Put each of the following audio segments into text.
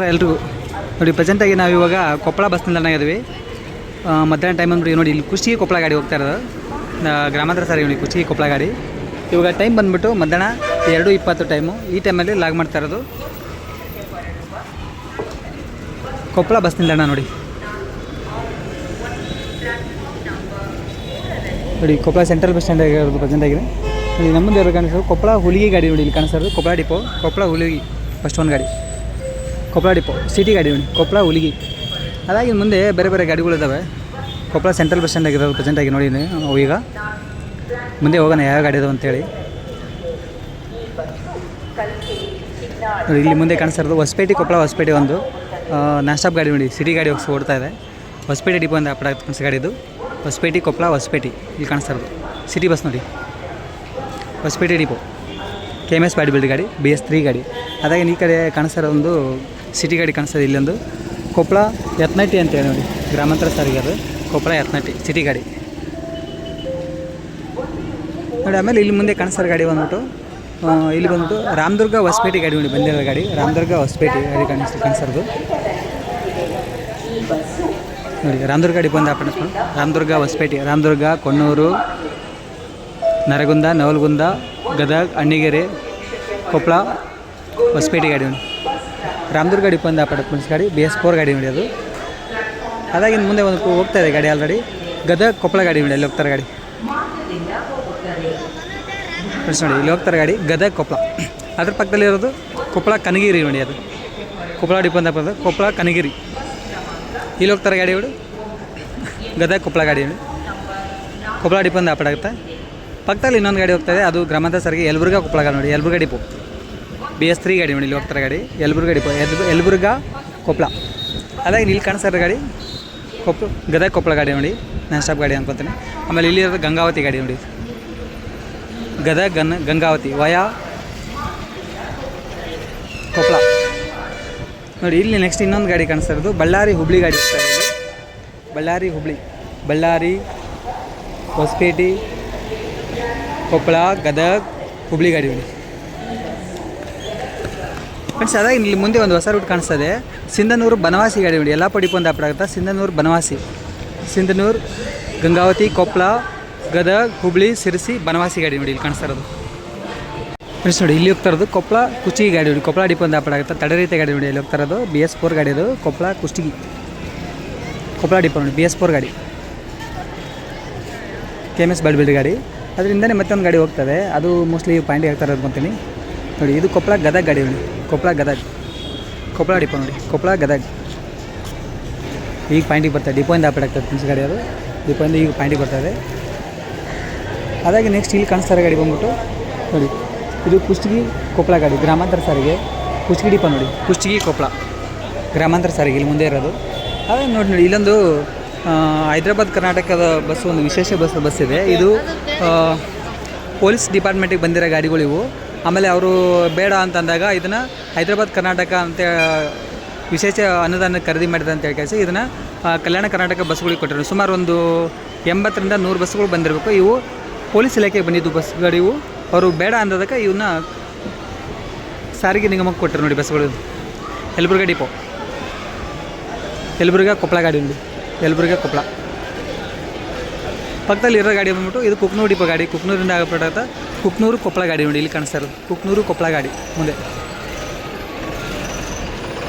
ನಮಸ್ಕಾರ ಎಲ್ರಿಗೂ ನೋಡಿ ಪ್ರೆಸೆಂಟಾಗಿ ನಾವು ಇವಾಗ ಕೊಪ್ಪಳ ಬಸ್ ನಿಲ್ದಾಣ ಇದ್ದೀವಿ. ಮಧ್ಯಾಹ್ನ ಟೈಮ್ ಅಂದ್ಬಿಟ್ಟು ನೋಡಿ, ಇಲ್ಲಿ ಕುಷ್ಟಗಿ ಕೊಪ್ಪಳ ಗಾಡಿ ಹೋಗ್ತಾ ಇರೋದು. ಗ್ರಾಮಾಂತರ ಸಾರಿಗೆ ನೋಡಿ, ಕುಷ್ಟಗಿ ಕೊಪ್ಪಳ ಗಾಡಿ. ಇವಾಗ ಟೈಮ್ ಬಂದ್ಬಿಟ್ಟು ಮಧ್ಯಾಹ್ನ ಎರಡು ಇಪ್ಪತ್ತು ಟೈಮು ಈ ಟೈಮಲ್ಲಿ ಲಾಗ್ ಮಾಡ್ತಾ ಇರೋದು. ಕೊಪ್ಪಳ ಬಸ್ ನಿಲ್ದಾಣ ನೋಡಿ. ನೋಡಿ, ಕೊಪ್ಪಳ ಸೆಂಟ್ರಲ್ ಬಸ್ ಸ್ಟ್ಯಾಂಡ್ ಆಗಿರೋದು ಪ್ರೆಸೆಂಟ್ ಆಗಿದೆ. ನೋಡಿ, ನಮ್ಮದು ಯಾರು ಕಾಣಿಸೋದು ಕೊಪ್ಪಳ ಹುಲಿಗಿ ಗಾಡಿ ನೋಡಿ, ಇಲ್ಲಿ ಕಾಣಿಸೋದು ಕೊಪ್ಪಳ ಡಿಪೋ ಕೊಪ್ಪಳ ಹುಲಿಗಿ ಫಸ್ಟ್ ಒಂದು ಗಾಡಿ. ಕೊಪ್ಪಳ ಡಿಪೋ, ಸಿಟಿ ಗಾಡಿ ನೋಡಿ ಕೊಪ್ಪಳ ಹುಲಿಗಿ. ಅದಾಗಿ ಮುಂದೆ ಬೇರೆ ಬೇರೆ ಗಾಡಿಗಳಿದ್ದಾವೆ ಕೊಪ್ಪಳ ಸೆಂಟ್ರಲ್ ಬಸ್ ಸ್ಟ್ಯಾಂಡ್ ಆಗಿರೋದು ಪ್ರೆಸೆಂಟಾಗಿ ನೋಡಿ ನಾವು ಈಗ. ಮುಂದೆ ಹೋಗೋಣ ಯಾವ ಗಾಡಿ ಇದಾವೆ ಅಂತೇಳಿ. ಇಲ್ಲಿ ಮುಂದೆ ಕಾಣಿಸ್ತಾ ಇರೋದು ಹೊಸಪೇಟೆ ಕೊಪ್ಪಳ ಹೊಸಪೇಟೆ ಒಂದು. ನಾಸ್ಟಾಪ್ ಗಾಡಿ ನೋಡಿ, ಸಿಟಿ ಗಾಡಿ ಹೋಗಿ ಓಡ್ತಾ ಇದೆ. ಹೊಸಪೇಟೆ ಡಿಪೋ ಅಂತ ಕಾಣಿಸ್ ಗಾಡಿ ಇದು. ಹೊಸಪೇಟೆ ಕೊಪ್ಪಳ ಹೊಸಪೇಟೆ, ಇಲ್ಲಿ ಕಾಣಿಸ್ತಾ ಇರೋದು ಸಿಟಿ ಬಸ್ ನೋಡಿ. Hosapete depot. K M S body build ಗಾಡಿ ಬಿ ಎಸ್ ತ್ರೀ ಗಾಡಿ ಅದಾಗಿ ಈ ಕಡೆ ಕಾಣಿಸ್ತಾ ಇರೋ ಒಂದು ಸಿಟಿ ಗಾಡಿ ಕಾಣಿಸ್ತದೆ ಇಲ್ಲೊಂದು ಕೊಪ್ಪಳ ಯತ್ನಟ್ಟಿ ಅಂತೇಳಿ ನೋಡಿ ಗ್ರಾಮಾಂತರ ಸಾರಿಗೆ ಅದು ಕೊಪ್ಪಳ ಯತ್ನಟ್ಟಿ ಸಿಟಿ ಗಾಡಿ ನೋಡಿ ಆಮೇಲೆ ಇಲ್ಲಿ ಮುಂದೆ ಕಾಣಿಸ್ತಾರ ಗಾಡಿ ಬಂದ್ಬಿಟ್ಟು ಆ, ಇಲ್ಲಿ ಬಂದ್ಬಿಟ್ಟು ರಾಮದುರ್ಗ ಹೊಸಪೇಟೆ ಗಾಡಿ ನೋಡಿ ಬಂದಿರೋ ಗಾಡಿ ರಾಮದುರ್ಗ ಹೊಸಪೇಟೆ ಗಾಡಿ ಕಾಣಿಸ್ ಕಾಣಿಸ್ತಾರದು ನೋಡಿ ರಾಮದುರ್ಗ ಗಾಡಿ ಬಂದು ಅಪಾರ್ಟ್ಮೆಂಟ್ ರಾಮದುರ್ಗ ಹೊಸಪೇಟೆ ರಾಮದುರ್ಗ ಕೊಣ್ಣೂರು ನರಗುಂದ ನವಲಗುಂದ ಗದಗ್, ಅಣ್ಣಿಗೆರೆ ಕೊಪ್ಪಳ ಹೊಸಪೇಟೆ ಗಾಡಿ ನೋಡಿ. ರಾಮದುರ್ಗ ಗಾಡಿ ಬಂದು ಅಪಾರ್ಟ್ಮೆಂಟ್ಸ್ ಗಾಡಿ ಬಿ ಎಸ್ ಫೋರ್ ಗಾಡಿ ನೋಡಿ ಅದು. ಅದಾಗಿ ಮುಂದೆ ಒಂದು ಹೋಗ್ತಾ ಇದೆ ಗಾಡಿ ಆಲ್ರೆಡಿ ಗದಗ ಕೊಪ್ಪಳ ಗಾಡಿ ನೋಡಿ, ಅಲ್ಲಿ ಹೋಗ್ತಾರೆ ಗಾಡಿ. ಫ್ರೆಂಡ್ಸ್ ನೋಡಿ, ಇಲ್ಲಿ ಹೋಗ್ತಾರೆ ಗಾಡಿ, ಗದಗ್ ಕೊಪ್ಪಳ ಅದ್ರ ಪಕ್ಕದಲ್ಲಿ ಇರೋದು ಕೊಪ್ಪಳ ಕನಗಿರಿ ನೋಡಿ ಅದು. ಕೊಪ್ಪಳ ಡಿಪೋ ಅಂತ ಬಂದು ಕೊಪ್ಪಳ ಕನಗಿರಿ. ಇಲ್ಲಿ ಹೋಗ್ತಾರೆ ಗಾಡಿಗಳು ಗದಗ್ ಕೊಪ್ಪಳ ಗಾಡಿ ಕೊಪ್ಪಳ ಡಿಪೋ ಅಂತ ಆಗುತ್ತೆ? ಪಕ್ಕದಲ್ಲಿ ಇನ್ನೊಂದು ಗಾಡಿ ಹೋಗ್ತಾ ಇದೆ. ಅದು ಗ್ರಾಮಾಂತರ ಸಾರಿಗೆ ಯಲಬುರ್ಗ ಕೊಪ್ಪಳ ಗಾಡಿ ನೋಡಿ, Yelburga depot. B S three ಗಾಡಿ ನೋಡಿ, ಇಲ್ಲಿ ಹೋಗ್ತಾರೆ ಗಾಡಿ. ಯಲಬುರ್ಗ ಡಿಪೋ, ಯಲಬುರ್ಗ ಕೊಪ್ಪಳ. ಅದಾಗಿ ಇಲ್ಲಿ ಕಾಣಿಸ್ತಾರೆ ಗಾಡಿ. ಕೊಪ್ಪ ಗದಗ ಕೊಪ್ಪಳ ಗಾಡಿ ನೋಡಿ, ನಾನ್ ಸ್ಟಾಪ್ ಗಾಡಿ ಅನ್ಕೊತೀನಿ. ಆಮೇಲೆ ಇಲ್ಲಿ ಇರೋದು ಗಂಗಾವತಿ ಗಾಡಿ ನೋಡಿ. ಗದಗ, ಗನ್, ಗಂಗಾವತಿ, ವಯಾ ಕೊಪ್ಪಳ. ನೋಡಿ, ಇಲ್ಲಿ ನೆಕ್ಸ್ಟ್ ಇನ್ನೊಂದು ಗಾಡಿ ಕಾಣಿಸ್ತಾ ಬಳ್ಳಾರಿ ಹುಬ್ಳಿ ಗಾಡಿ ಬಳ್ಳಾರಿ ಹುಬ್ಳಿ, ಬಳ್ಳಾರಿ ಹೊಸಪೇಟೆ ಕೊಪ್ಪಳ, ಗದಗ ಹುಬ್ಳಿ ಗಾಡಿ ನೋಡಿ ಫ್ರೆಂಡ್ಸ್ ಅದಾಗ ಇಲ್ಲಿ ಮುಂದೆ ಒಂದು ಹೊಸ ರೂಟ್ ಕಾಣಿಸ್ತದೆ. ಸಿಂಧನೂರು ಬನವಾಸಿ ಗಾಡಿ ನೋಡಿ. ಎಲ್ಲ ಪಡಿಪು ಒಂದು ಆಗುತ್ತೆ? ಸಿಂಧನೂರು ಬನವಾಸಿ. ಸಿಂಧನೂರು, ಗಂಗಾವತಿ, ಕೊಪ್ಪಳ, ಗದಗ, ಹುಬ್ಳಿ, ಸಿರಸಿ, ಬನವಾಸಿ ಗಾಡಿ ನೋಡಿ ಇಲ್ಲಿ ಕಾಣಿಸ್ತಾ ಇರೋದು. ಫ್ರೆಂಡ್ಸ್ ನೋಡಿ, ಇಲ್ಲಿ ಹೋಗ್ತಾ ಇರೋದು ಕೊಪ್ಪಳ ಕುಚಿಗಿ ಗಾಡಿ ನೋಡಿ. ಕೊಪ್ಪಳ ಡಿಪೋ ಒಂದು ಆಗುತ್ತೆ? ರೀತಿಯ ಗಾಡಿ ನೋಡಿ ಇಲ್ಲಿ ಹೋಗ್ತಾ ಇರೋದು. ಬಿ ಎಸ್ ಫೋರ್ ಗಾಡಿ ಅದು. ಕೊಪ್ಪಳ ಕುಷ್ಟಗಿ ಕೊಪ್ಪಳ ಡಿಪೋ ನೋಡಿ. ಬಿ ಎಸ್ ಫೋರ್ ಗಾಡಿ. ಕೆ ಎಂ ಎಸ್ ಬಲ್ಡ್ ಗಾಡಿ. ಅದರಿಂದನೇ ಮತ್ತೊಂದು ಗಾಡಿ ಹೋಗ್ತದೆ. ಅದು ಮೋಸ್ಟ್ಲಿ ಪಾಯಿಂಟ್ ಆಗ್ತಾರೆ ಅಂದ್ಕೊತೀನಿ ನೋಡಿ, ಇದು ಕೊಪ್ಪಳ ಗದಗ ಗಾಡಿ ನೋಡಿ. ಕೊಪ್ಪಳ ಗದಗ. ಕೊಪ್ಪಳ ಡಿಪೋ ನೋಡಿ. ಕೊಪ್ಪಳ ಗದಗ. ಈಗ ಪಾಯಿಂಟಿಗೆ ಬರ್ತದೆ ಡಿಪೋಯಿಂದ ಆಪರೇಟ್ ಆಗ್ತದೆ ಫ್ರೆಂಡ್ಸ್ ಗಾಡಿ ಅದು. ಡಿಪೋಯಿಂದ ಈಗ ಪಾಯಿಂಟಿಗೆ ಬರ್ತದೆ ಅದಾಗಿ ನೆಕ್ಸ್ಟ್ ಇಲ್ಲಿ ಕಾಣಿಸ್ತಾರೆ ಗಾಡಿ ಬಂದ್ಬಿಟ್ಟು, ನೋಡಿ. ಇದು ಕುಷ್ಟಗಿ ಕೊಪ್ಪಳ ಗಾಡಿ, ಗ್ರಾಮಾಂತರ ಸಾರಿಗೆ. ಕುಷ್ಟಗಿ ಡಿಪೋ ನೋಡಿ. ಕುಷ್ಟಗಿ ಕೊಪ್ಪಳ. ಗ್ರಾಮಾಂತರ ಸಾರಿಗೆ, ಇಲ್ಲಿ ಮುಂದೆ ಇರೋದು. ಅದೇ ನೋಡಿ ನೋಡಿ, ಇಲ್ಲೊಂದು ಹೈದ್ರಾಬಾದ್ ಕರ್ನಾಟಕದ ಬಸ್ ಒಂದು ವಿಶೇಷ ಬಸ್ ಬಸ್ ಇದೆ. ಇದು ಪೊಲೀಸ್ ಡಿಪಾರ್ಟ್ಮೆಂಟಿಗೆ ಬಂದಿರೋ ಗಾಡಿಗಳು ಇವು. ಆಮೇಲೆ ಅವರು ಬೇಡ ಅಂತಂದಾಗ ಇದನ್ನು ಹೈದ್ರಾಬಾದ್ ಕರ್ನಾಟಕ ಅಂತ, ವಿಶೇಷ ಅನುದಾನ ಖರೀದಿ ಮಾಡಿದೆ ಅಂತ ಹೇಳಿ ಇದನ್ನು ಕಲ್ಯಾಣ ಕರ್ನಾಟಕ ಬಸ್ಗಳಿಗೆ ಕೊಟ್ಟರು ಸುಮಾರು ಒಂದು ಎಂಬತ್ತರಿಂದ ನೂರು ಬಸ್ಗಳು ಬಂದಿರಬೇಕು. ಇವು ಪೊಲೀಸ್ ಇಲಾಖೆಗೆ ಬಂದಿದ್ದು ಬಸ್ಗಳಿವು ಅವರು ಬೇಡ ಅಂದದಕ್ಕೆ ಇವನ್ನ ಸಾರಿಗೆ ನಿಗಮಕ್ಕೆ ಕೊಟ್ಟರು ನೋಡಿ ಬಸ್ಗಳು. ಯಲಬುರ್ಗಾ ಡಿಪೋ. ಯಲಬುರ್ಗಾ ಕೊಪ್ಪಳ ಗಾಡಿ ನೋಡಿ. ಯಲಬುರ್ಗಾ ಕೊಪ್ಪಳ ಪಕ್ಕದಲ್ಲಿ ಇರೋ ಗಾಡಿ ಬಂದ್ಬಿಟ್ಟು ಇದು ಕುಕ್ನೂರು ಡಿಪೋ ಗಾಡಿ. ಕುಕ್ನೂರಿಂದ ಆಗಪಟ್ಟ ಕುಕ್ನೂರು ಕೊಪ್ಪಳ ಗಾಡಿ ನೋಡಿ, ಇಲ್ಲಿ ಕಾಣಿಸ್ತಾ ಇರೋದು. ಕುಕ್ನೂರು ಕೊಪ್ಪಳ ಗಾಡಿ ಮುಂದೆ.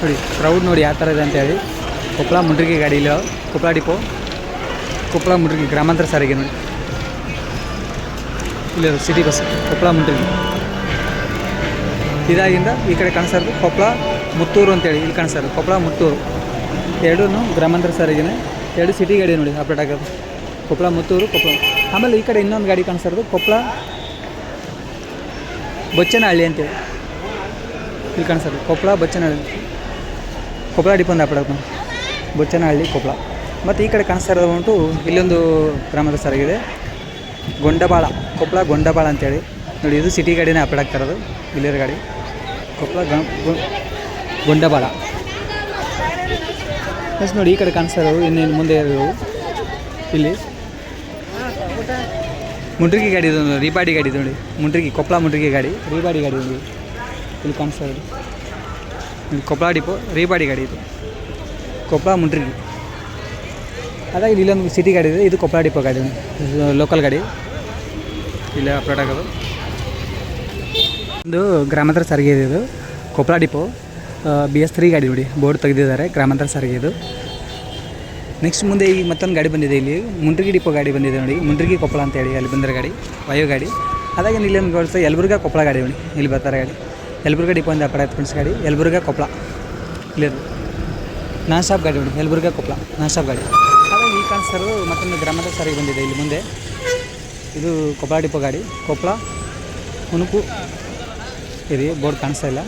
ನೋಡಿ ಕ್ರೌಡ್ ನೋಡಿ ಯಾವ ಥರ ಇದೆ ಅಂತೇಳಿ ಕೊಪ್ಪಳ ಮುಂಡ್ರಿಗೆ ಗಾಡಿ ಇಲ್ಲ ಕೊಪ್ಪಳ ಡಿಪೋ. ಕೊಪ್ಪಳ ಮುಂಡ್ರಿಗೆ ಗ್ರಾಮಾಂತರ ಸಾರಿಗೆ ನೋಡಿ. ಇಲ್ಲಿ ಸಿಟಿ ಬಸ್ ಕೊಪ್ಪಳ ಮುಂಡ್ರಿಗೆ. ಇದಾಗಿಂದ ಈ ಕಡೆ ಕಾಣಿಸ್ತಾ ಇರೋದು ಕೊಪ್ಪಳ ಮುತ್ತೂರು ಅಂತೇಳಿ ಇಲ್ಲಿ ಕಾಣಿಸ್ತಾ ಇರೋದು. ಕೊಪ್ಪಳ ಮುತ್ತೂರು. ಎರಡೂ ಗ್ರಾಮಾಂತರ ಸಾರಿಗೆನೆ. ಎರಡು ಸಿಟಿ ಗಾಡಿ ನೋಡಿ ಅಪ್ಡೇಟ್ ಆಗೋದು ಕೊಪ್ಪಳ ಮುತ್ತೂರು ಕೊಪ್ಪಳ ಆಮೇಲೆ ಈ ಕಡೆ ಇನ್ನೊಂದು ಗಾಡಿ ಕಾಣಿಸ್ತಾ ಇರೋದು ಕೊಪ್ಪಳ ಬೊಚ್ಚನಹಳ್ಳಿ ಅಂತೇಳಿ ಇಲ್ಲಿ ಕಾಣಿಸ್ತಾ ಇರೋದು ಕೊಪ್ಪಳ ಬೊಚ್ಚನಹಳ್ಳಿ. ಕೊಪ್ಪಳ ಡಿಪೋ ಅಪ್ಡೇಟ್ ನೋಡಿ ಬೊಚ್ಚನಹಳ್ಳಿ ಕೊಪ್ಪಳ ಮತ್ತು ಈ ಕಡೆ ಕಾಣಿಸ್ತಾ ಇರೋದು ಉಂಟು ಇಲ್ಲೊಂದು ಗ್ರಾಮದ ಸಾರಿಗಿದೆ ಗೊಂಡಬಾಳ ಕೊಪ್ಪಳ ಗೊಂಡಬಾಳ ಅಂತೇಳಿ ನೋಡಿ, ಇದು ಸಿಟಿ ಗಾಡಿನೇ ಅಪ್ಡೇಟ್ ಆಗ್ತಾ ಇರೋದು. ಇಲ್ಲಿರೋ ಗಾಡಿ. ಕೊಪ್ಪಳ ಗೊಂಡಬಾಳ. ನೆಕ್ಸ್ಟ್ ನೋಡಿ ಈ ಕಡೆ ಕಾಣಿಸ್ತಾ ಇನ್ನೇನು ಮುಂದೆ ಇರೋದು. ಇಲ್ಲಿ. ಮುಂಡ್ರಿಗೆ ಗಾಡಿ ಇದು ರೀಪಾಡಿ ರೀಬಾಡಿ ಗಾಡಿ ಇದು ನೋಡಿ. ಮುಂಡ್ರಿಗಿ ಕೊಪ್ಪಳ ಮುಂಡ್ರಿಗಿ ಗಾಡಿ. ರೀಬಾಡಿ ಗಾಡಿ ಒಂದು ಇಲ್ಲಿ ಕಾಣಿಸ್ತಾ ಇರೋದು. ಇದು ಕೊಪ್ಪಳ ಡಿಪೋ, ರೀಪಾಡಿ ಗಾಡಿ ಇದು. ಕೊಪ್ಪಳ ಮುಂಡ್ರಿಗಿ ಅದಾಗಿ ಇಲ್ಲೊಂದು ಸಿಟಿ ಗಾಡಿ ಇದೆ, ಇದು ಕೊಪ್ಪಳ ಡಿಪೋ ಗಾಡಿ ಲೋಕಲ್ ಗಾಡಿ. ಇಲ್ಲ ಅಪ್ಲೋಡ್ ಆಗೋದು. ಒಂದು ಗ್ರಾಮಾಂತರ ಸಾರಿಗೆ ಇದೆ ಇದು. Koppal depot. B S three ಗಾಡಿ ನೋಡಿ, ಬೋರ್ಡ್ ತೆಗೆದಿದ್ದಾರೆ, ಗ್ರಾಮಾಂತರ ಸಾರಿಗೆ ಇದು. ನೆಕ್ಸ್ಟ್ ಮುಂದೆ ಈಗ ಮತ್ತೊಂದು ಗಾಡಿ ಬಂದಿದೆ ಇಲ್ಲಿ ಮುಂಡ್ರಿಗಿ ಡಿಪೋ ಗಾಡಿ ಬಂದಿದೆ ನೋಡಿ ಮುಂಡ್ರಿಗಿ ಕೊಪ್ಪಳ ಅಂತ ಹೇಳಿ, ಅಲ್ಲಿ ಬಂದಿರೋ ಗಾಡಿ ವಾಯು ಗಾಡಿ. ಅದಾಗಿ ಇಲ್ಲೊಂದು ಗೋಲ್ಸ್ ಯಲ್ಬುರ್ಗ ಕೊಪ್ಪಳ ಗಾಡಿ ನೋಡಿ, ಇಲ್ಲಿ ಬರ್ತಾರೆ ಗಾಡಿ. ಯಲಬುರ್ಗ ಡಿಪೋ ಅಂತ ಅಪಡ ಫ್ರೆಂಡ್ಸ್ ಗಾಡಿ ಯಲಬುರ್ಗ ಕೊಪ್ಪಳ ಇಲ್ಲಿ ನಾನ್ ಗಾಡಿ ನೋಡಿ ಯಲ್ಬುರ್ಗ ಕೊಪ್ಪಳ ನಾನ್ ಗಾಡಿ. ಅದಾಗ ಈ ಕಾಣಿಸ್ತಾರು ಮತ್ತೊಂದು ಗ್ರಾಮದ ಸಾರಿಗೆ ಬಂದಿದೆ ಇಲ್ಲಿ ಮುಂದೆ. ಇದು ಕೊಪ್ಪಳ ಡಿಪೋ ಗಾಡಿ ಕೊಪ್ಪಳ ಹುಣುಕು ಇದೆ, ಬೋರ್ಡ್ ಕಾಣಿಸ್ತಾ ಇಲ್ಲ.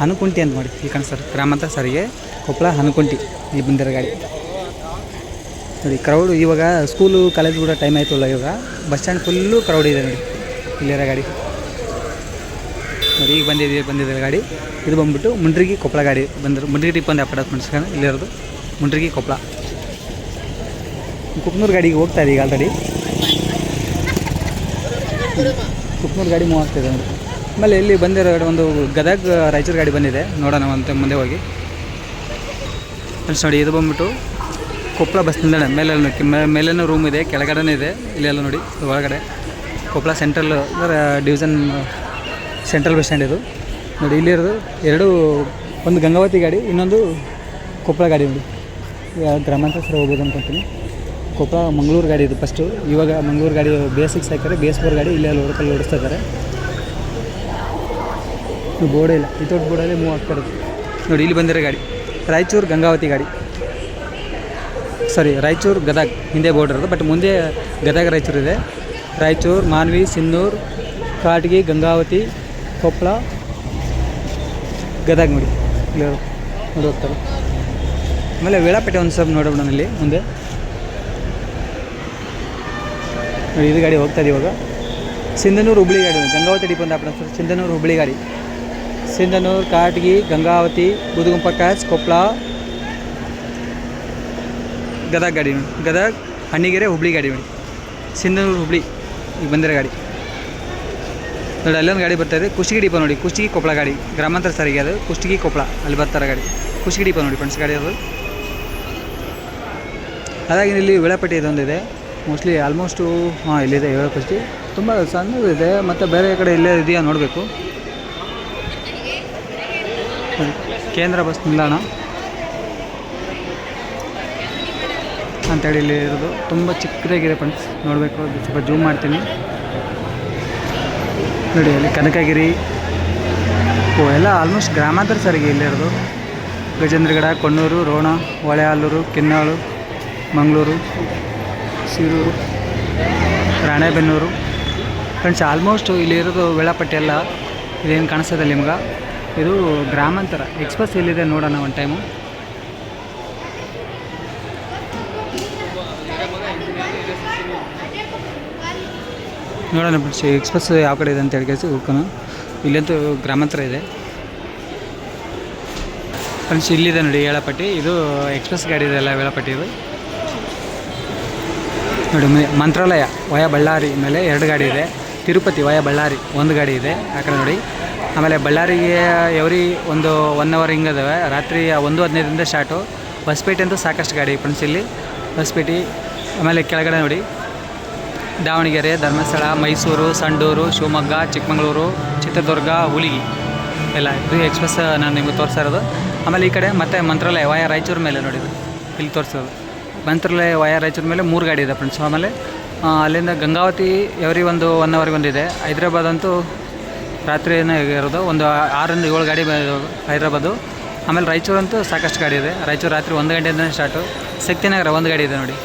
ಹನುಕುಂಟಿ ಅಂತ ಮಾಡಿ ಇಲ್ಲಿ ಸರ್, ಗ್ರಾಮಾಂತರ ಸರಿಗೆ ಕೊಪ್ಪಳ ಹನುಕುಂಟಿ ಈ ಬಂದಿರೋ ಗಾಡಿ. ನೋಡಿ ಕ್ರೌಡ್ ಇವಾಗ ಸ್ಕೂಲು ಕಾಲೇಜ್ ಕೂಡ ಟೈಮ್ ಆಯ್ತಲ್ಲ ಇವಾಗ. ಬಸ್ ಸ್ಟ್ಯಾಂಡ್ ಫುಲ್ಲು ಕ್ರೌಡ್ ಇದೆ ನೋಡಿ. ಇಲ್ಲಿರೋ ಗಾಡಿ. ನೋಡಿ, ಈಗ ಬಂದಿದೆ ಬಂದಿದೆ ಗಾಡಿ. ಇದು ಬಂದ್ಬಿಟ್ಟು ಮುಂಡ್ರಿಗಿ ಕೊಪ್ಪಳ ಗಾಡಿ ಬಂದರು. ಮುಂಡ್ರಿಗಿ ಟಿಪ್ ಒಂದು ಅಪಾರ್ಟ್ಮೆಂಟ್ಸ್ ಇಲ್ಲಿರೋದು ಮುಂಡ್ರಿಗಿ ಕೊಪ್ಪಳ. ಕುಕ್ನೂರು ಗಾಡಿಗೆ ಹೋಗ್ತಾ ಇದೆ ಈಗ ಆಲ್ರೆಡಿ ಕುಕ್ನೂರು ಗಾಡಿ ಮೂವ್ ಆಗ್ತಾಯಿದೆ ನೋಡಿ. ಆಮೇಲೆ ಇಲ್ಲಿ ಬಂದಿರೋ ಒಂದು ಗದಗ ರಾಯಚೂರು ಗಾಡಿ ಬಂದಿದೆ. ನೋಡೋಣ ಅಂತ ಮುಂದೆ ಹೋಗಿ. ಫ್ರೆಂಡ್ಸ್ ನೋಡಿ, ಇದು ಬಂದ್ಬಿಟ್ಟು ಕೊಪ್ಪಳ ಬಸ್ ನಿಲ್ದಾಣ. ಮೇಲೆ ಮೇಲೇನೂ ರೂಮ್ ಇದೆ, ಕೆಳಗಡೆನೂ ಇದೆ. ಇಲ್ಲೆಲ್ಲ ನೋಡಿ, ಒಳಗಡೆ. ಕೊಪ್ಪಳ ಸೆಂಟ್ರಲ್ ಅಂದರೆ ಡಿವಿಷನ್ ಸೆಂಟ್ರಲ್ ಬಸ್ ಸ್ಟ್ಯಾಂಡ್ ಇದು. ನೋಡಿ ಇಲ್ಲಿರೋದು ಎರಡು, ಒಂದು ಗಂಗಾವತಿ ಗಾಡಿ, ಇನ್ನೊಂದು ಕೊಪ್ಪಳ ಗಾಡಿ ನೋಡಿ. ಗ್ರಾಮಾಂತರ ಸರ್ ಹೋಗ್ಬೋದು ಅನ್ಕೊತೀನಿ. ಕೊಪ್ಪಳ ಮಂಗಳೂರು ಗಾಡಿ ಇದು ಫಸ್ಟು ಇವಾಗ ಮಂಗಳೂರು ಗಾಡಿ ಬೇಸಿಕ್ಸ್ ಹಾಕಿದ್ರೆ ಬೇಸ್ ಫೋರ್ ಗಾಡಿ ಇಲ್ಲೆಲ್ಲ ಓಡಕಲ್ಲಿ ಓಡಿಸ್ತಾ ಇದ್ದಾರೆ. ಬೋರ್ಡೇ ಇಲ್ಲ. ವಿತೌಟ್ ಬೋರ್ಡಲ್ಲೇ ಮೂವ್ ಆಗ್ತಾ ಇರೋದು. ನೋಡಿ, ಇಲ್ಲಿ ಬಂದಿರೋ ಗಾಡಿ. ರಾಯಚೂರು ಗಂಗಾವತಿ ಗಾಡಿ. ಸಾರಿ ರಾಯಚೂರು ಗದಗ್. ಹಿಂದೆ ಬೋರ್ಡ್ ಇರೋದು ಬಟ್ ಮುಂದೆ ಗದಗ ರಾಯಚೂರು ಇದೆ. ರಾಯಚೂರು, ಮಾನ್ವಿ, ಸಿನ್ನೂರು, ಕಾಟಗಿ, ಗಂಗಾವತಿ, ಕೊಪ್ಪಳ, ಗದಗ ನೋಡಿ. ಇಲ್ಲಿ ನೋಡಿ ಹೋಗ್ತಾರೆ ಆಮೇಲೆ ವೇಳಾಪೇಟೆ ಒಂದು ಸ್ವಲ್ಪ ನೋಡೋಣ ಇಲ್ಲಿ ಮುಂದೆ. ನೋಡಿ, ಇದು ಗಾಡಿ ಹೋಗ್ತಾ ಇವಾಗ. ಸಿಂಧನೂರು ಹುಬ್ಳಿ ಗಾಡಿ, ಗಂಗಾವತಿ ಡಿಪೋ ಅಂತ ಸರ್, ಸಿಂಧನೂರು ಹುಬ್ಳಿ ಗಾಡಿ. ಸಿಂಧನೂರು, ಕಾಟಗಿ, ಗಂಗಾವತಿ ಬುದುಗುಂಪ ಕ್ಯಾಚ್ ಕೊಪ್ಪಳ ಗದಗ ಗಾಡಿ ನೋಡಿ ಗದಗ, ಹಣ್ಣಿಗೆರೆ, ಹುಬ್ಳಿ ಗಾಡಿ ನೋಡಿ ಸಿಂಧನೂರು, ಹುಬ್ಳಿ. ಈಗ ಬಂದಿರೋ ಗಾಡಿ. ನೋಡಿ, ಅಲ್ಲೊಂದು ಗಾಡಿ ಬರ್ತಾ ಇದೆ. ಕುಷ್ಟಗಿ ನೋಡಿ. ಕುಷ್ಟಗಿ ಕೊಪ್ಪಳ ಗಾಡಿ. ಗ್ರಾಮಾಂತರ ಸಾರಿಗೆ ಅದು. ಕುಷ್ಟಗಿ ಕೊಪ್ಪಳ ಅಲ್ಲಿ ಬರ್ತಾರೆ ಗಾಡಿ. ಕುಷ್ಟಗಿ ಡಿಪೋ ನೋಡಿ ಫ್ರೆಂಡ್ಸ್ ಗಾಡಿ ಅದು. ಹಾಗಾಗಿ ಇಲ್ಲಿ ವೇಳಾಪಟ್ಟಿ ಇದೊಂದಿದೆ. ಮೋಸ್ಟ್ಲಿ ಆಲ್ಮೋಸ್ಟು ಹಾಂ, ಇಲ್ಲಿದೆ. ವೇಳಾಪಟ್ಟಿ. ತುಂಬ ಸಣ್ಣದಿದೆ. ಮತ್ತು ಬೇರೆ ಕಡೆ ಇಲ್ಲೇ ಇದೆಯಾ ನೋಡಬೇಕು. ಕೇಂದ್ರ ಬಸ್ ನಿಲ್ದಾಣ ಅಂತೇಳಿ ಇಲ್ಲಿ ಇರೋದು. ತುಂಬ ಚಿಕ್ಕದಾಗಿದೆ ಫ್ರೆಂಡ್ಸ್ ನೋಡಬೇಕು ಸ್ವಲ್ಪ ಜೂಮ್ ಮಾಡ್ತೀನಿ. ನೋಡಿ, ಅಲ್ಲಿ ಕನಕಗಿರಿ. ಓ, ಎಲ್ಲ ಆಲ್ಮೋಸ್ಟ್ ಗ್ರಾಮಾಂತರ ಸಾರಿಗೆ ಇಲ್ಲಿರೋದು ಗಜೇಂದ್ರಗಡ, ಕೊಣ್ಣೂರು, ರೋಣ ಹೊಳೆಹಾಲೂರು ಕಿನ್ನಾಳು, ಮಂಗಳೂರು ಸೀರೂರು ರಾಣೆಬೆನ್ನೂರು. ಫ್ರೆಂಡ್ಸ್ ಆಲ್ಮೋಸ್ಟ್ ಇಲ್ಲಿರೋದು ವೇಳಾಪಟ್ಟಿ ಎಲ್ಲ ಇದೇನು ಕಾಣಿಸ್ತದೆ ನಿಮ್ಗೆ. ಇದು ಗ್ರಾಮಾಂತರ. ಎಕ್ಸ್ಪ್ರೆಸ್ ಎಲ್ಲಿದೆ ನೋಡೋಣ ಒಂದು ಟೈಮು ನೋಡೋಣ ಬಿಡ್ಸ್ ಎಕ್ಸ್ಪ್ರೆಸ್ ಯಾವ ಕಡೆ ಇದೆ ಅಂತ ಹೇಳಿ ಕೇಳಿಸಿ ಹೋಗ್ಕೋಣ ಇಲ್ಲಂತೂ ಗ್ರಾಮಾಂತರ ಇದೆ. ಫ್ರೆಂಡ್ಸ್ ಇಲ್ಲಿದೆ ನೋಡಿ ವೇಳಾಪಟ್ಟಿ. ಇದು ಎಕ್ಸ್ಪ್ರೆಸ್ ಗಾಡಿ ಇದೆ ಅಲ್ಲ ವೇಳಾಪಟ್ಟಿ ಇದು. ನೋಡಿ ಮಂತ್ರಾಲಯ, ವಯ ಬಳ್ಳಾರಿ ಮೇಲೆ ಎರಡು ಗಾಡಿ ಇದೆ. ತಿರುಪತಿ, ವಯ ಬಳ್ಳಾರಿ, ಒಂದು ಗಾಡಿ ಇದೆ. ಆ ಕಡೆ ನೋಡಿ. ಆಮೇಲೆ ಬಳ್ಳಾರಿಗೆ ಎವ್ರಿ ಒಂದು ಒನ್ ಅವರ್ ಹಿಂಗದವೆ ರಾತ್ರಿ ಒಂದು ಹದಿನೈದರಿಂದ ಸ್ಟಾರ್ಟು. ಹೊಸಪೇಟೆ ಅಂತೂ ಸಾಕಷ್ಟು ಗಾಡಿ ಫ್ರೆಂಡ್ಸ್ ಇಲ್ಲಿ. ಹೊಸಪೇಟೆ ಆಮೇಲೆ ಕೆಳಗಡೆ ನೋಡಿ. ದಾವಣಗೆರೆ, ಧರ್ಮಸ್ಥಳ, ಮೈಸೂರು, ಸಂಡೂರು, ಶಿವಮೊಗ್ಗ, ಚಿಕ್ಕಮಗಳೂರು, ಚಿತ್ರದುರ್ಗ, ಹುಲಿಗಿ. ಎಲ್ಲ ಇದು ಎಕ್ಸ್ಪ್ರೆಸ್ ನಾನು ನಿಮಗೆ ತೋರಿಸ್ತಾ ಆಮೇಲೆ ಈ ಕಡೆ ಮತ್ತೆ ಮಂತ್ರಾಲಯ, ವಾಯ ರಾಯಚೂರು ಮೇಲೆ ನೋಡಿದ್ದು ಇಲ್ಲಿ ತೋರಿಸೋದು. ಮಂತ್ರಾಲಯ, ವಾಯ ರಾಯಚೂರು ಮೇಲೆ ಮೂರು ಗಾಡಿ ಇದೆ ಫ್ರೆಂಡ್ಸ್ ಆಮೇಲೆ ಅಲ್ಲಿಂದ ಗಂಗಾವತಿ ಎವ್ರಿ ಒಂದು ಒನ್ ಅವರ್ಗೆ ಒಂದಿದೆ. ಹೈದ್ರಾಬಾದ್ ಅಂತೂ ರಾತ್ರಿನೇ ಇರೋದು. ಒಂದು ಆರರಿಂದ ಏಳು ಗಾಡಿ ಹೈದ್ರಾಬಾದು. ಆಮೇಲೆ ರಾಯಚೂರು ಅಂತೂ ಸಾಕಷ್ಟು ಗಾಡಿ ಇದೆ. ರಾಯಚೂರು ರಾತ್ರಿ ಒಂದು ಗಂಟೆಯಿಂದ ಸ್ಟಾರ್ಟು. ಶಕ್ತಿನಗರ ಒಂದು ಗಾಡಿ ಇದೆ ನೋಡಿ.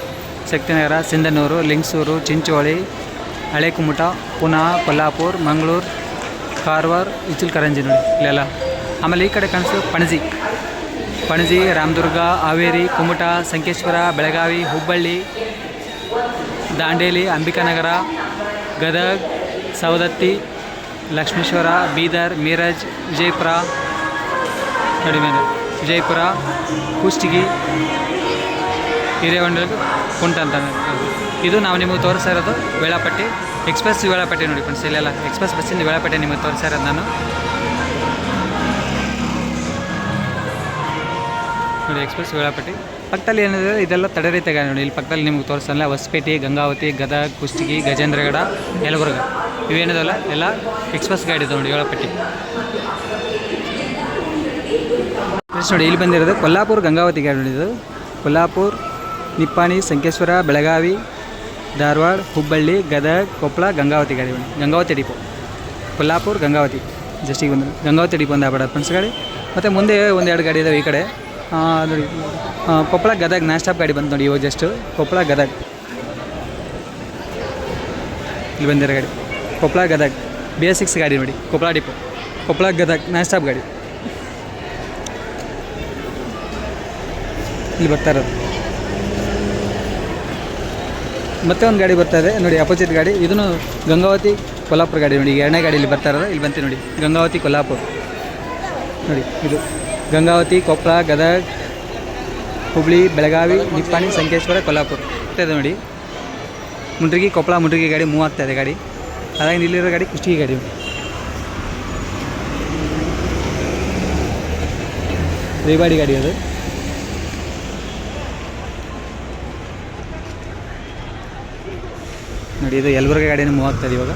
ಶಕ್ತಿನಗರ, ಸಿಂಧನೂರು, ಲಿಂಗಸೂರು, ಚಿಂಚೋಳಿ ಹಳೆ ಕುಮಟ ಪುನಾ, ಕೊಲ್ಲಾಪುರ್, ಮಂಗಳೂರು, ಕಾರವಾರ, ಇಚಲಕರಂಜಿ ನೋಡಿ ಇಲ್ಲೆಲ್ಲ. ಆಮೇಲೆ ಈ ಕಡೆ ಕಾಣಿಸೋದು ಪಣಜಿ. ಪಣಜಿ, ರಾಮದುರ್ಗ, ಹಾವೇರಿ, ಕುಮಟ, ಸಂಕೇಶ್ವರ, ಬೆಳಗಾವಿ, ಹುಬ್ಬಳ್ಳಿ, ದಾಂಡೇಲಿ ಅಂಬಿಕಾನಗರ ಗದಗ್, ಸವದತ್ತಿ ಲಕ್ಷ್ಮೇಶ್ವರ, ಬೀದರ್, ಮೀರಜ್, ವಿಜಯಪುರ, ಕಡಿಮೆ ವಿಜಯಪುರ, ಕುಷ್ಟಗಿ ಹಿರೇವಂಡ ಕುಂಟ ಅಂತ ಇದು. ನಾವು ನಿಮಗೆ ತೋರಿಸ್ತಾ ಇರೋದು ವೇಳಾಪಟ್ಟಿ. ಎಕ್ಸ್ಪ್ರೆಸ್ ವೇಳಾಪಟ್ಟಿ ನೋಡಿ ಫ್ರೆಂಡ್ಸ್ ಇಲ್ಲೆಲ್ಲ ಎಕ್ಸ್ಪ್ರೆಸ್ ಬಸ್ಸಿಂದ ವೇಳಾಪಟ್ಟಿ ನಿಮಗೆ ತೋರಿಸ್ತಾ ಇರೋದು ನಾನು. ನೋಡಿ ಎಕ್ಸ್ಪ್ರೆಸ್ ವೇಳಾಪಟ್ಟಿ ಪಕ್ಕದಲ್ಲಿ ಏನಿದೆ, ಇದೆಲ್ಲ ತಡೆ ರೀತಿಯ ಗಾಡಿ ನೋಡಿ. ಇಲ್ಲಿ ಪಕ್ಕದಲ್ಲಿ ನಿಮ್ಗೆ ತೋರಿಸಲ್ಲ ಹೊಸಪೇಟೆ, ಗಂಗಾವತಿ, ಗದಗ ಕುಷ್ಟಗಿ ಗಜೇಂದ್ರಗಡ, ಯಲಬುರ್ಗ. ಇವೇನಿದಲ್ಲ? ಎಲ್ಲ ಎಕ್ಸ್ಪ್ರೆಸ್ ಗಾಡಿ ಇದೆ ನೋಡಿ ವೇಳಾಪಟ್ಟಿ ಫ್ರೆಂಡ್ಸ್ ನೋಡಿ, ಇಲ್ಲಿ ಬಂದಿರೋದು ಕೊಲ್ಲಾಪುರ, ಗಂಗಾವತಿ ಗಾಡಿ ನೋಡಿ ಇದು. ಕೊಲ್ಲಾಪುರ, ನಿಪ್ಪಾಣಿ, ಸಂಕೇಶ್ವರ, ಬೆಳಗಾವಿ, ಧಾರವಾಡ, ಹುಬ್ಬಳ್ಳಿ, ಗದಗ, ಕೊಪ್ಪಳ, ಗಂಗಾವತಿ ಗಾಡಿ ಗಂಗಾವತಿ ಡಿಪೋ ಕೊಲ್ಲಾಪುರ, ಗಂಗಾವತಿ. ಜಸ್ಟಿಗೆ ಬಂದು ಗಂಗಾವತಿ ಡಿಪೋ ಒಂದು ಆಗ್ಬೇಡ ಫ್ರೆಂಡ್ಸ್ ಗಾಡಿ ಮತ್ತು ಮುಂದೆ ಒಂದೆರಡು ಗಾಡಿ ಇದಾವೆ ಈ ಕಡೆ. ನೋಡಿ. ಕೊಪ್ಪಳ ಗದಗ ನಾ ಸ್ಟಾಪ್ ಗಾಡಿ ಬಂತು ನೋಡಿ, ಇವಾಗ ಜಸ್ಟ್ ಕೊಪ್ಪಳ ಗದಗ. ಇಲ್ಲಿ ಬಂದಿರೋ ಗಾಡಿ. Koppal Gadag. B S six ಗಾಡಿ ನೋಡಿ, Koppal depot. Koppal Gadag non stop ಗಾಡಿ. ಇಲ್ಲಿ ಬರ್ತಾ ಇರೋದು. ಮತ್ತೆ ಒಂದು ಗಾಡಿ ಬರ್ತಾ ಇದೆ, ನೋಡಿ, ಅಪೋಸಿಟ್ ಗಾಡಿ. ಇದನ್ನು ಗಂಗಾವತಿ ಕೊಲ್ಲಾಪುರ ಗಾಡಿ ನೋಡಿ ಎರಡನೇ ಗಾಡಿ ಇಲ್ಲಿ ಬರ್ತಾ ಇರೋದು. ಇಲ್ಲಿ ಬಂತೀವಿ ನೋಡಿ, ಗಂಗಾವತಿ ಕೊಲ್ಲಾಪುರ. ನೋಡಿ, ಇದು. ಗಂಗಾವತಿ ಕೊಪ್ಪಳ ಗದಗ, ಹುಬ್ಳಿ, ಬೆಳಗಾವಿ, ನಿಪ್ಪಾಣಿ, ಸಂಕೇಶ್ವರ, ಕೊಲ್ಲಾಪುರ. ಇದೆ ನೋಡಿ. ಮುಂಡ್ರಿಗಿ ಕೊಪ್ಪಳ ಮುಂಡ್ರಿಗಿ ಗಾಡಿ ಮೂವ್ ಆಗ್ತಾ ಇದೆ ಗಾಡಿ. ಅದಾಗಿ ಇಲ್ಲಿರೋ ಗಾಡಿ ಕುಷ್ಟಗಿ ಗಾಡಿ ರೇಬಾಡಿ ಗಾಡಿ ಅದು. ನೋಡಿ, ಇದು ಯಲಬುರ್ಗ ಗಾಡಿನ ಮೂವ್ ಇದೆ ಇವಾಗ.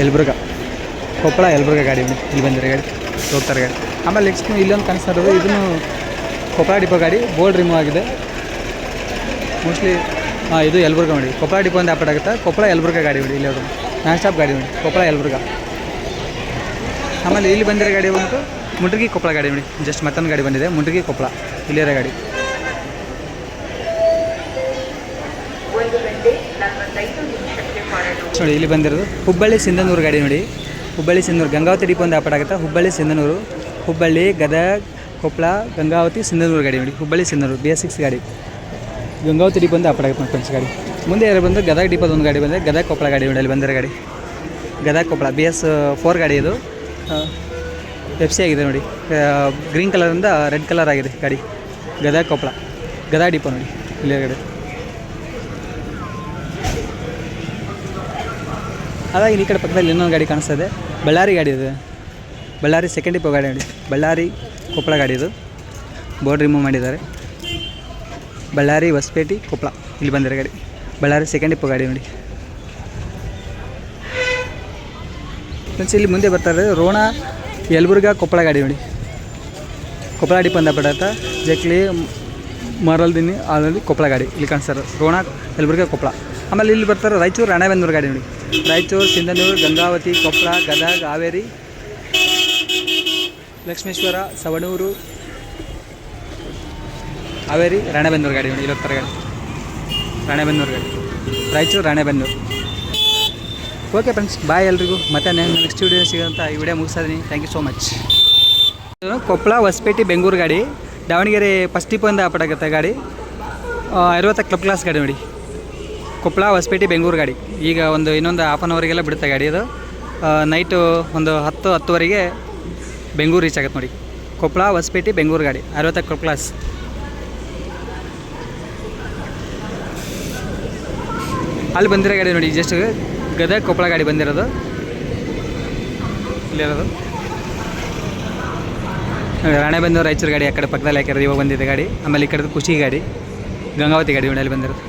ಯಲಬುರ್ಗ. ಕೊಪ್ಪಳ ಯಲಬುರ್ಗ ಗಾಡಿ ಇಲ್ಲಿ ಬಂದಿರೋ ಗಾಡಿ. ಹೋಗ್ತಾರೆ ಗಾಡಿ. ಆಮೇಲೆ ನೆಕ್ಸ್ಟ್ ಇಲ್ಲೊಂದು ಕಾಣಿಸ್ತಾ ಇರೋದು ಇದನ್ನು ಕೊಪ್ಪಳ ಡಿಪೋ ಗಾಡಿ ಬೋರ್ಡ್ ರಿಮೂವ್ ಆಗಿದೆ. ಮೋಸ್ಟ್ಲಿ ಹಾಂ ಇದು ಯಲಬುರ್ಗ ನೋಡಿ ಕೊಪ್ಪಳ ಡಿಪೋ ಒಂದು ಆಪಟ್ ಆಗುತ್ತೆ. ಕೊಪ್ಪಳ ಯಲಬುರ್ಗ ಗಾಡಿ ನೋಡಿ ಇಲ್ಲಿ ಅವರು ನಾನ್ ಸ್ಟಾಪ್ ಗಾಡಿ ನೋಡಿ ಕೊಪ್ಪಳ ಯಲಬುರ್ಗ. ಆಮೇಲೆ ಇಲ್ಲಿ ಬಂದಿರೋ ಗಾಡಿ ಬಂದು ಮುಂಡ್ರಿಗಿ ಕೊಪ್ಪಳ ಗಾಡಿ ನೋಡಿ ಜಸ್ಟ್ ಮತ್ತೊಂದು ಗಾಡಿ ಬಂದಿದೆ ಮುಂಡ್ರಿಗಿ ಕೊಪ್ಪಳ. ಇಲ್ಲಿರೋ ಗಾಡಿ. ನೋಡಿ ಇಲ್ಲಿ ಬಂದಿರೋದು ಹುಬ್ಬಳ್ಳಿ ಸಿಂಧನೂರು ಗಾಡಿ ನೋಡಿ. ಹುಬ್ಬಳ್ಳಿ ಸಿಂಧನೂರು. ಗಂಗಾವತಿ ಡಿಪೋ ಒಂದು ಹುಬ್ಬಳ್ಳಿ ಸಿಂಧನೂರು, ಹುಬ್ಬಳ್ಳಿ, ಗದಗ ಕೊಪ್ಪಳ ಗಂಗಾವತಿ, ಸಿಂಧನೂರು ಗಾಡಿ ನೋಡಿ. Hubballi Sindhanur B S six ಗಾಡಿ. ಗಂಗಾವತಿ ಡಿಪೋ ಒಂದು ಆಪಟ್ ಆಗುತ್ತೆ ಫ್ರೆಂಡ್ಸ್ ಗಾಡಿ. ಮುಂದೆ ಯಾರು ಬಂದು ಗದಗ ಡಿಪೋದ ಒಂದು ಗಾಡಿ ಬಂದರೆ ಗದಗ ಕೊಪ್ಪಳ ಗಾಡಿ ನೋಡಿ, ಅಲ್ಲಿ ಬಂದರೆ ಗಾಡಿ. Gadag Koppal B S four ಗಾಡಿ ಇದು. ಎಫ್ ಸಿ ಆಗಿದೆ ನೋಡಿ. ಗ್ರೀನ್ ಕಲರಿಂದ ರೆಡ್ ಕಲರ್ ಆಗಿದೆ ಗಾಡಿ. ಗದಗ ಕೊಪ್ಪಳ ಗದಗ ಡಿಪೋ ನೋಡಿ. ಇಲ್ಲಿ ಅದಾಗಿ ಈ ಕಡೆ ಪಕ್ಕದಲ್ಲಿ ಇನ್ನೊಂದು ಗಾಡಿ ಕಾಣಿಸ್ತಾ ಇದೆ ಬಳ್ಳಾರಿ ಗಾಡಿ ಇದೆ. ಬಳ್ಳಾರಿ ಸೆಕೆಂಡ್ ಇಪ್ಪ ಗಾಡಿ ಬಳ್ಳಾರಿ ಕೊಪ್ಪಳ ಗಾಡಿ ಇದು. ಬೋರ್ಡ್ ರಿಮೂವ್ ಮಾಡಿದ್ದಾರೆ. ಬಳ್ಳಾರಿ ಹೊಸಪೇಟೆ ಕೊಪ್ಪಳ. ಇಲ್ಲಿ ಬಂದಿರೋ ಗಾಡಿ. ಬಳ್ಳಾರಿ ಸೆಕೆಂಡ್ ಇಪ್ಪ ಗಾಡಿ ನೋಡಿ. ಫ್ರೆಂಡ್ಸ್ ಇಲ್ಲಿ ಮುಂದೆ ಬರ್ತಾ ಇದೆ ರೋಣ ಯಲಬುರ್ಗ ಕೊಪ್ಪಳ ಗಾಡಿ ನೋಡಿ. ಕೊಪ್ಪಳ ಗಾಡಿ ಬಂದ ಬಿಡತ್ತ ಜಕ್ಲಿ, ಮರಲ್ದಿನಿ ಅದರಲ್ಲಿ ಕೊಪ್ಪಳ ಗಾಡಿ ಇಲ್ಲಿ ಕಾಣಿಸ್ತಾರೆ ರೋಣ ಯಲಬುರ್ಗ ಕೊಪ್ಪಳ. ಆಮೇಲೆ ಇಲ್ಲಿ ಬರ್ತಾರೆ ರಾಯಚೂರು ರಾಣೆಬೆನ್ನೂರು ಗಾಡಿ ನೋಡಿ. ರಾಯಚೂರು, ಸಿಂಧನೂರು, ಗಂಗಾವತಿ ಕೊಪ್ಪಳ ಗದಗ, ಹಾವೇರಿ, ಲಕ್ಷ್ಮೇಶ್ವರ, ಸವಣೂರು, ಹಾವೇರಿ, ರಾಣೆಬೆನ್ನೂರು ಗಾಡಿ ನೋಡಿ ಇಲ್ಲಿ ಹೋಗ್ತಾರೆ ಗಾಡಿ. ರಾಣೆಬೆನ್ನೂರು ಗಾಡಿ. Raichur, Ranebennur. Okay friends bye ಎಲ್ರಿಗೂ. ಮತ್ತೆ ನೆಕ್ಸ್ಟ್ ವಿಡಿಯೋ ಸಿಗೋಂಥ ಈ ವಿಡಿಯೋ ಮುಗಿಸ್ತೀನಿ thank you so much Koppal Hosapete, Bengaluru ಗಾಡಿ. ದಾವಣಗೆರೆ ಫಸ್ಟ್ ಡಿಪೋಯಿಂದ ಆಪಟಾಗುತ್ತೆ ಗಾಡಿ. ಅರವತ್ತ ಕ್ಲಬ್ ಕ್ಲಾಸ್ ಗಾಡಿ ನೋಡಿ. ಕೊಪ್ಪಳ ಹೊಸಪೇಟೆ ಬೆಂಗಳೂರು ಗಾಡಿ. ಈಗ ಒಂದು ಇನ್ನೊಂದು ಹಾಫ್ ಆನ್ ಅವರಿಗೆಲ್ಲ ಬಿಡುತ್ತೆ ಗಾಡಿ ಅದು. ನೈಟು ಒಂದು ಹತ್ತು, ಹತ್ತುವರೆಗೆ ಬೆಂಗಳೂರು ರೀಚ್ ಆಗುತ್ತೆ ನೋಡಿ. ಕೊಪ್ಪಳ ಹೊಸಪೇಟೆ ಬೆಂಗಳೂರು ಗಾಡಿ. ಅರವತ್ತಕ್ಕೆ ಕ್ಲಾಸ್ ಅಲ್ಲಿ ಬಂದಿರೋ ಗಾಡಿ ನೋಡಿ ಜಸ್ಟ್ ಗದಗ ಕೊಪ್ಪಳ ಗಾಡಿ ಬಂದಿರೋದು. ಇಲ್ಲಿರೋದು ರಾಣೆಬೆನ್ನೂರು ರಾಯಚೂರು ಗಾಡಿ ಆ ಕಡೆ ಪಕ್ಕದಲ್ಲಿ ಹಾಕಿರೋದು, ಇವಾಗ ಬಂದಿದೆ ಗಾಡಿ. ಆಮೇಲೆ ಈ ಕಡೆದು ಖುಷಿ ಗಾಡಿ. ಗಂಗಾವತಿ ಗಾಡಿ ನೋಡಿ, ಅಲ್ಲಿ ಬಂದಿರೋದು.